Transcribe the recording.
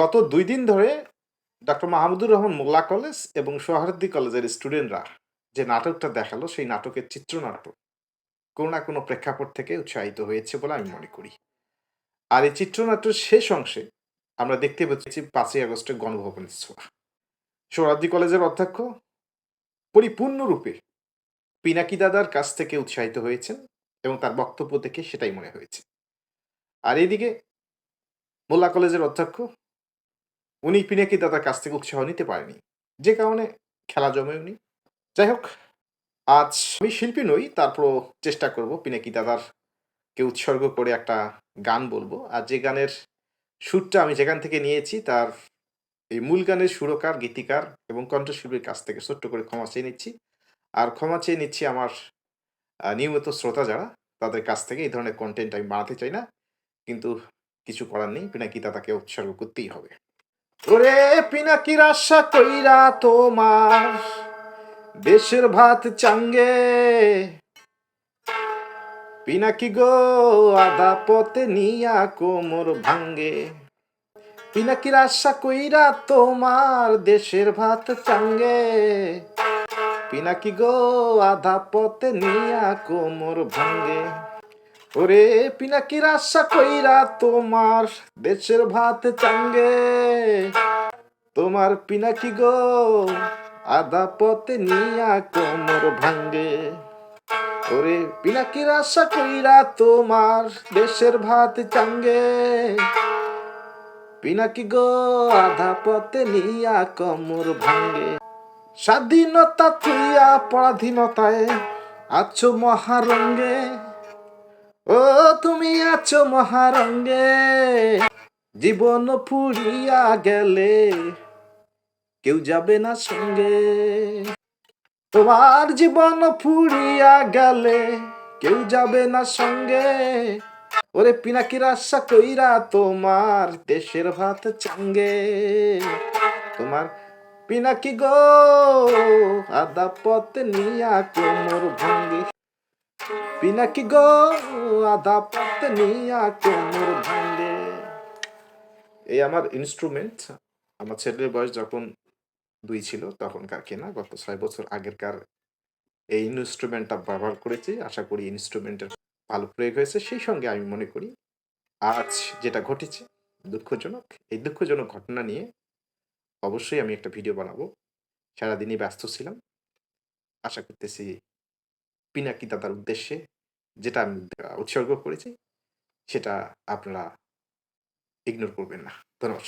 গত দুই দিন ধরে ডক্টর মাহমুদুর রহমান মোল্লা কলেজ এবং সোহারদ্দি কলেজের স্টুডেন্টরা যে নাটকটা দেখাল, সেই নাটকের চিত্রনাট্য কোনো না কোনো প্রেক্ষাপট থেকে উৎসাহিত হয়েছে বলে আমি মনে করি। আর এই চিত্রনাট্যের শেষ অংশে আমরা দেখতে পাচ্ছি পাঁচই আগস্টের গণভবনের ছোঁয়া। সোহরাদ্দি কলেজের অধ্যক্ষ পরিপূর্ণরূপে পিনাকি দাদার কাছ থেকে উৎসাহিত হয়েছেন এবং তার বক্তব্য থেকে সেটাই মনে হয়েছে। আর এদিকে মোল্লা কলেজের অধ্যক্ষ উনি পিনাকি দাদার কাছ থেকে উৎসাহ নিতে পারেনি। যে কারণে খেলা জমে উনি। যাই হোক, আজ আমি শিল্পী নই, তারপরও চেষ্টা করব পিনাকি দাদার কে উৎসর্গ করে একটা গান বলব। আর যে গানের সুরটা আমি যেখান থেকে নিয়েছি, তার এই মূল গানের সুরকার, গীতিকার এবং কণ্ঠশিল্পীর কাছ থেকে ছোট্ট করে ক্ষমা চেয়ে নিচ্ছি। আর ক্ষমা চেয়ে নিচ্ছি আমার নিয়মিত শ্রোতা যারা, তাদের কাছ থেকে এই ধরনের কন্টেন্ট আমি বানাতে চাই না। কিন্তু কিছু করার নেই, পিনাকি দাদাকে উৎসর্গ করতেই হবে। ওরে পিনাকির আশা কইরা তোমার দেশের ভাত চাঙ্গে। পিনাকি গো আধা পথে নিয়া কোমর ভাঙ্গে। পিনাকির আশা কইরা তোমার দেশের ভাত চাঙ্গে। পিনাকি গো আধা পথে নিয়া কোমর ভাঙ্গে। ওরে পিনাকির আশা কইরা তোমার দেশের ভাত চাঙ্গে। তোমার পিনাকি গো আধা পথে নিয়া কোমর ভাঙ্গে। ওরে পিনাকির আশা কইরা তোমার দেশের ভাত চাঙ্গে। পিনাকি গো আধা পথে নিয়া কোমর ভাঙ্গে। স্বাধীনতা তুইয়া পরাধীনতায় আছো মহারঙ্গে। ও, তুমি আছো মহারঙ্গে। জীবন ফুরিয়া গেলে কেউ যাবে না সঙ্গে। তোমার জীবন ফুরিয়া গেলে কেউ যাবে না সঙ্গে। ওরে পিনাকির আশা কইরা তোমার দেশের ভাত চাঙ্গে। তোমার পিনাকি গো, আদা পথ নিয়া কোমর ভাঙ্গে। পিনাকি গো, আদা পথ নিয়া কোমর ভাঙ্গে। এই আমার ইনস্ট্রুমেন্ট আমার ছেলের বয়স যখন দুই ছিল তখনকার কেনা, গত ছয় বছর আগেরকার এই ইনস্ট্রুমেন্টটা ব্যবহার করেছি। আশা করি ইনস্ট্রুমেন্টের ভালো প্রয়োগ হয়েছে। সেই সঙ্গে আমি মনে করি আজ যেটা ঘটেছে দুঃখজনক, এই দুঃখজনক ঘটনা নিয়ে অবশ্যই আমি একটা ভিডিও বানাবো। সারাদিনই ব্যস্ত ছিলাম। আশা করতেছি পিনাকি দাদার উদ্দেশ্যে যেটা আমি উৎসর্গ করেছি, সেটা আপনারা ইগনোর করবেন না। ধন্যবাদ